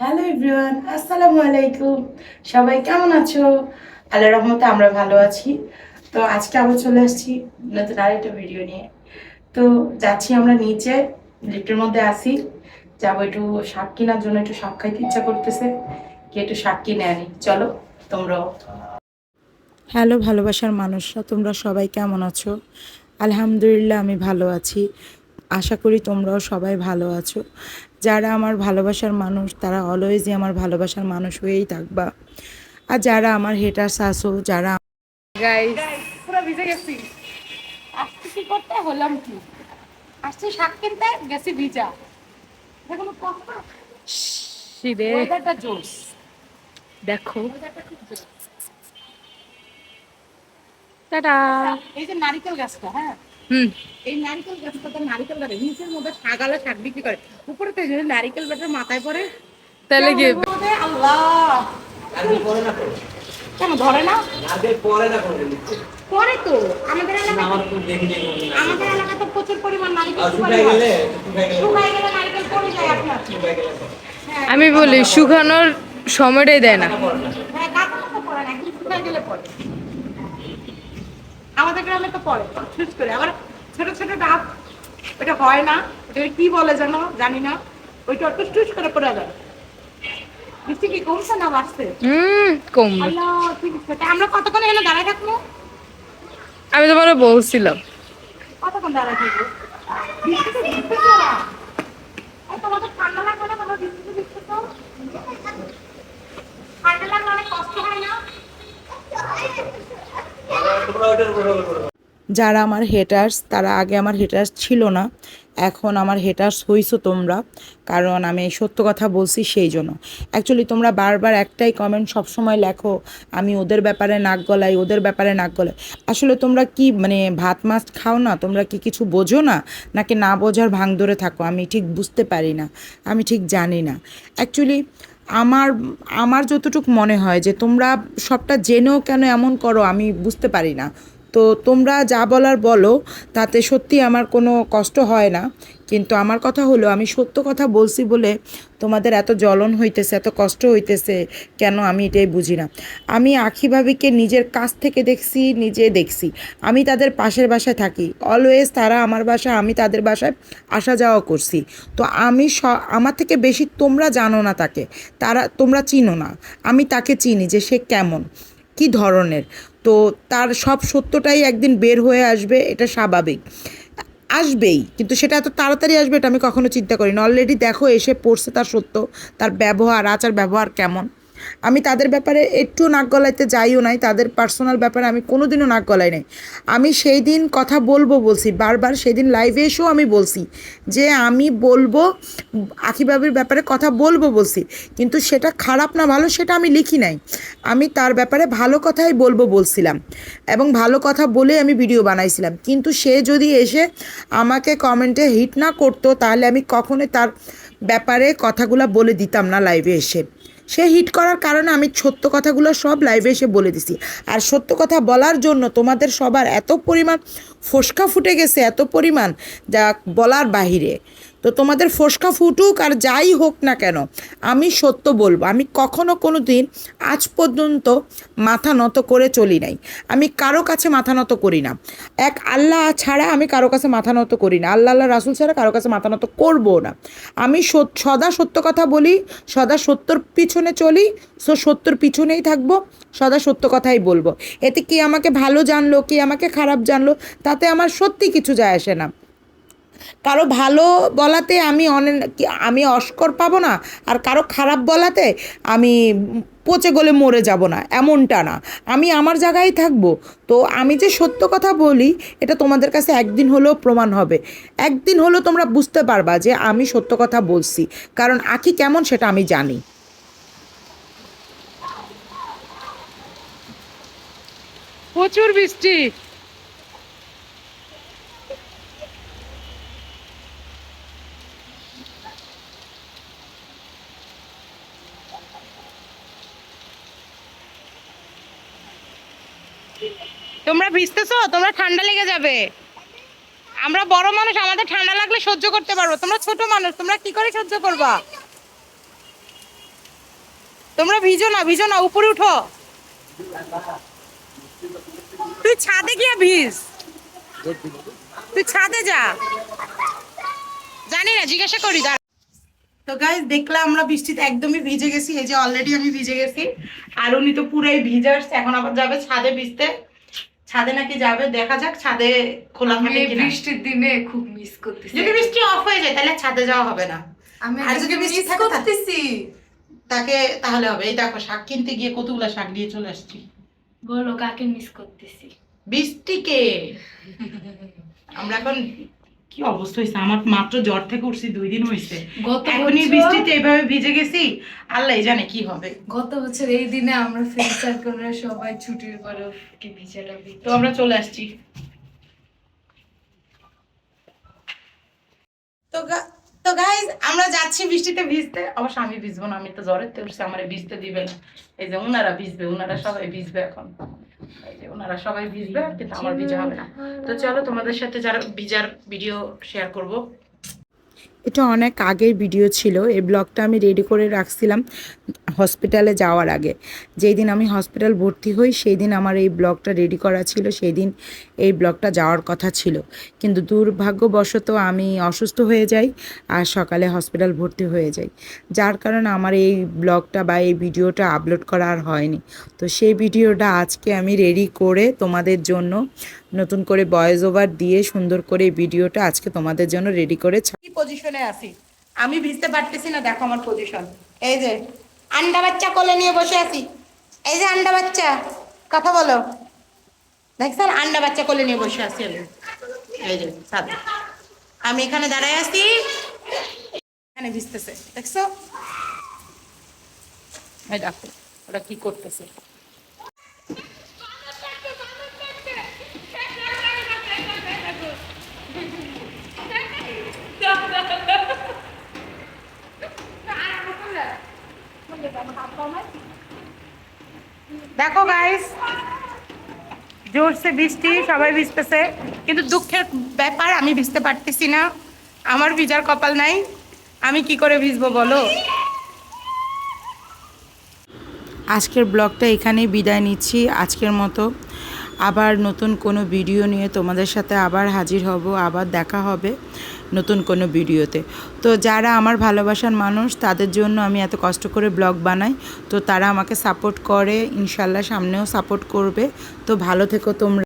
Hello everyone, আসসালামু আলাইকুম। সবাই কেমন আছো? আল্লাহ রহমতে আমরা ভালো আছি। তো আজকে আবার চলে আসছি নতুন আরেকটা ভিডিও নিয়ে। তো যাচ্ছি আমরা নিচে, লিফটের মধ্যে আসি যাব একটু শাক কেনার জন্য, একটু শাক খাইতে ইচ্ছা করতেছে। কি একটু শাক কিনে আনি। চলো, তোমরাও। হ্যালো ভালোবাসার মানুষরা, তোমরা সবাই কেমন আছো? আলহামদুলিল্লাহ, আমি ভালো আছি। আশা করি তোমরাও সবাই ভালো আছো। যারা আমার ভালোবাসার মানুষ তারা অলওয়েজই আমার ভালোবাসার মানুষ হয়েই থাকবা। আর যারা আমার হেটার্স আসো যারা গাইস পুরো ভিজে গেছি। আসছি কি করতে? হলাম কি? আসছি শাক কিনতে গেছি ভিজা। দেখুন কষ্ট শিরে ওয়েদারটা জোস দেখো। ওয়েদারটা খুব টাটা এই যে নারকেল গাছটা হ্যাঁ? হুম। এই নারকেল গাছটাতে নারকেল গাছে নিচের মধ্যে শাগালা শাক বিক্রি করে। উপরে তো যদি নারকেল ব্যাটার মাথায় পড়ে তাহলে কি? আল্লাহ! কেন ধরে না? পরে তো। আমাদের এলাকায় আমাদের এলাকায় তো প্রচুর পরিমাণ নারকেল। শুকায় গেলে নারকেল পড়ে যায় আপনার। আমি বলি শুকানোর সময়টাই দেয় না। হ্যাঁ তো পড়ে না কিন্তু শুকায় গেলে পড়ে। আমাদের গ্রামে তো পড়ে ছুট করে। আবার ছোট ছোট ডাব ওটা হয় না। ওটা কি বলে জানো? জানি না। ওইটা টুস টুস করে পড়ে যায়। বৃষ্টি কি কমছে না বাড়ছে? হুম কমবে। আল্লাহ ঠিক আছে আমরা কতক্ষণ এখানে দাঁড়ায় থাকব? আমি তোমার বলছিলাম। কতক্ষণ দাঁড়ায় থাকব? তোমাদের ঠান্ডা লাগবে না তোমার বৃষ্টিতে ভিজতে তো। ঠান্ডা লাগলে অনেক কষ্ট হয় না? যারা আমার হেটার্স তারা আগে আমার হেটার্স ছিল না। এখন আমার হেটার্স হইছো তোমরা। কারণ আমি সত্য কথা বলছি সেই জন্য। অ্যাকচুয়ালি তোমরা বারবার একটাই কমেন্ট সবসময় লেখো, আমি ওদের ব্যাপারে নাক গলাই, ওদের ব্যাপারে নাক গলাই। আসলে তোমরা কি মানে ভাত মাছ খাও না? তোমরা কি কিছু বোঝো না? নাকি না বোঝার ভাঙ ধরে থাকো? আমি ঠিক বুঝতে পারি না। আমি ঠিক জানি না। অ্যাকচুয়ালি আমার আমার যতটুকু মনে হয় যে তোমরা সবটা জেনেও কেন এমন করো আমি বুঝতে পারি না। তো তোমরা যা বলার বলো, তাতে সত্যি আমার কোনো কষ্ট হয় না। কিন্তু আমার কথা হলো, আমি সত্য কথা বলছি বলে তোমাদের এত জ্বলন হইতেছে, এত কষ্ট হইতেছে, কেন আমি এটাই বুঝি না। আমি আখি ভাবিকে নিজের কাছ থেকে দেখছি, নিজে দেখছি। আমি তাদের পাশের বাসায় থাকি। অলওয়েজ তারা আমার বাসায়, আমি তাদের বাসায় আসা যাওয়া করছি। তো আমি স, আমার থেকে বেশি তোমরা জানো না তাকে। তারা, তোমরা চিনো না। আমি তাকে চিনি যে সে কেমন, কি ধরনের। তো তার সব সত্যটাই একদিন বের হয়ে আসবে, এটা স্বাভাবিক। আসবেই, কিন্তু সেটা এত তাড়াতাড়ি আসবে এটা আমি কখনো চিন্তা করি না অলরেডি দেখো, এসে পড়ছে তার সত্য, তার ব্যবহার আচার ব্যবহার কেমন। আমি তাদের ব্যাপারে একটু নাক গলাইতে যাইও নাই, তাদের পার্সোনাল ব্যাপারে আমি কোনো দিনও নাক গলাই নাই। আমি সেই দিন কথা বলব বলছি, বারবার সেই দিন লাইভে এসেও আমি বলছি যে আমি বলব আখিবাবির ব্যাপারে কথা বলব বলছি, কিন্তু সেটা খারাপ না ভালো সেটা আমি লিখি নাই। আমি তার ব্যাপারে ভালো কথাই বলব বলছিলাম এবং ভালো কথা বলে আমি ভিডিও বানাইছিলাম। কিন্তু সে যদি এসে আমাকে কমেন্টে হিট না করতো, তাহলে আমি কখনোই তার ব্যাপারে কথাগুলো বলে দিতাম না লাইভে এসে। সে হিট করার কারণে আমি সত্য কথাগুলো সব লাইভে এসে বলে দিছি। আর সত্য কথা বলার জন্য তোমাদের সবার এত পরিমাণ ফোসকা ফুটে গেছে এত পরিমাণ, যা বলার বাহিরে। তো তোমাদের ফোসকা ফুটুক আর যাই হোক না কেন, আমি সত্য বলব, আমি কখনো কোনো দিন আজ পর্যন্ত মাথা নত করে চলি নাই। আমি কারও কাছে মাথা নত করি না। এক আল্লাহ ছাড়া আমি কারও কাছে মাথা নত করি না। আল্লাহ আল্লাহ রাসুল ছাড়া কারও কাছে মাথা নত করব না। আমি সদা সত্য কথা বলি, সদা সত্যর পিছনে চলি, সো সত্যর পিছনেই থাকব, সদা সত্য কথাই বলব। এতে কি আমাকে ভালো জানলো, কি আমাকে খারাপ জানলো তাতে আমার সত্যি কিছু যায় আসে না। কারও ভালো বলাতে আমি অনেক আমি অস্কর পাবো না, আর কারও খারাপ বলাতে আমি পচে গলে মরে যাব না, এমনটা না। আমি আমার জায়গায় থাকব। তো আমি যে সত্য কথা বলি, এটা তোমাদের কাছে একদিন হলেও প্রমাণ হবে। একদিন হলেও তোমরা বুঝতে পারবা যে আমি সত্য কথা বলছি, কারণ আখি কেমন সেটা আমি জানি। প্রচুর বৃষ্টি। তোমরা ভিজতেছো? তোমরা ঠান্ডা লেগে যাবে। আমরা বড় মানুষ, আমাদের ঠান্ডা লাগলে সহ্য করতে পারব। তোমরা ছোট মানুষ, তোমরা কি করে সহ্য করবা? তোমরা ভিজো না ভিজো না, উপরে উঠো। তুই ছাদে গিয়ে ভিজ। তুই ছাদে যা। জানি না, জিজ্ঞাসা করি তো গাইজ দেখলাম আমরা বৃষ্টিতে একদমই ভিজে গেছি। এই যে অলরেডি আমি ভিজে গেছি। আর উনি তো পুরাই ভিজে আসছে, এখন আবার যাবে ছাদে ভিজতে। ছাদে নাকি যাবে? দেখা যাক ছাদে খোলা থাকে কিনা। বৃষ্টির দিনে খুব মিস করতেছি। যদি বৃষ্টি অফ হয়ে যায় তাহলে ছাদে যাওয়া হবে না। আমি আর যদি বৃষ্টি থাকে করতেছি তাকে তাহলে হবে। এই দেখো শাক কিনতে গিয়ে কতগুলো শাক নিয়ে চলে আসছি। বলো কাকে মিস করতেছি? বৃষ্টিকে। আমরা এখন কি অবস্থা হয়েছে আমার মাত্র জ্বর থেকে উঠছি দুই দিন হয়েছে এখনই বৃষ্টিতে এভাবে ভিজে গেছি আল্লাহ জানে কি হবে। গত বছর এই দিনে আমরা ফ্রেন্ড সার্কেলরা সবাই ছুটির পরে কি ভিজাটা তো আমরা চলে আসছি। তো তো গাইজ আমরা যাচ্ছি বৃষ্টিতে ভিজতে। অবশ্য আমি ভিজবো না আমি তো জ্বরের তো উঠছে আমার ভিজতে দিবে না। এই যে ওনারা ভিজবে ওনারা সবাই ভিজবে এখন। ওনারা সবাই ভিজবে কিন্তু আমার ভিজা হবে না। তো চলো তোমাদের সাথে যারা ভিজার ভিডিও শেয়ার করব। এটা অনেক আগের ভিডিও ছিল। এই ব্লগটা আমি রেডি করে রাখছিলাম। হসপিটালে যাওয়ার আগে। যেই দিন আমি হসপিটাল ভর্তি হই সেই দিন আমার এই ব্লগটা রেডি করা ছিল সেই দিন এই ব্লগটা যাওয়ার কথা ছিল। কিন্তু দুর্ভাগ্যবশত আমি অসুস্থ হয়ে যাই আর সকালে হসপিটাল ভর্তি হয়ে যাই। যার কারণে আমার এই ব্লগটা বা এই ভিডিওটা আপলোড করা আর হয়নি। তো সেই ভিডিওটা আজকে আমি রেডি করে তোমাদের জন্য নতুন করে ভয়েস ওভার দিয়ে সুন্দর করে ভিডিওটা আজকে তোমাদের জন্য রেডি করে পজিশনে আছি? আমি ভিজতে পারতেছি না, দেখো আমার পজিশন এই যে আন্ডা বাচ্চা কোলে নিয়ে বসে আছি। এই যে আন্ডা বাচ্চা, কথা বলো। দেখছেন? আন্ডা বাচ্চা কোলে নিয়ে বসে আছি এই যে আমি এখানে দাঁড়ায় আছি। এখানে ভিজতেছে, দেখছ? ওটা কি করতেছে। দেখো গাইস জোরসে বৃষ্টি, সবাই ভিজতেছে। কিন্তু দুঃখের ব্যাপার, আমি ভিজতে পারতেছি না। আমার ভিজার কপাল নাই। আমি কি করে ভিজবো, বলো? আজকের ব্লগটা এখানেই বিদায় নিচ্ছি। আজকের মতো আবার নতুন কোনো ভিডিও নিয়ে তোমাদের সাথে আবার হাজির হব, আবার দেখা হবে নতুন কোনো ভিডিওতে। তো যারা আমার ভালোবাসার মানুষ, তাদের জন্য আমি এত কষ্ট করে ব্লগ বানাই, তো তারা আমাকে সাপোর্ট করে, ইনশাল্লাহ সামনেও সাপোর্ট করবে। তো ভালো থেকো তোমরা।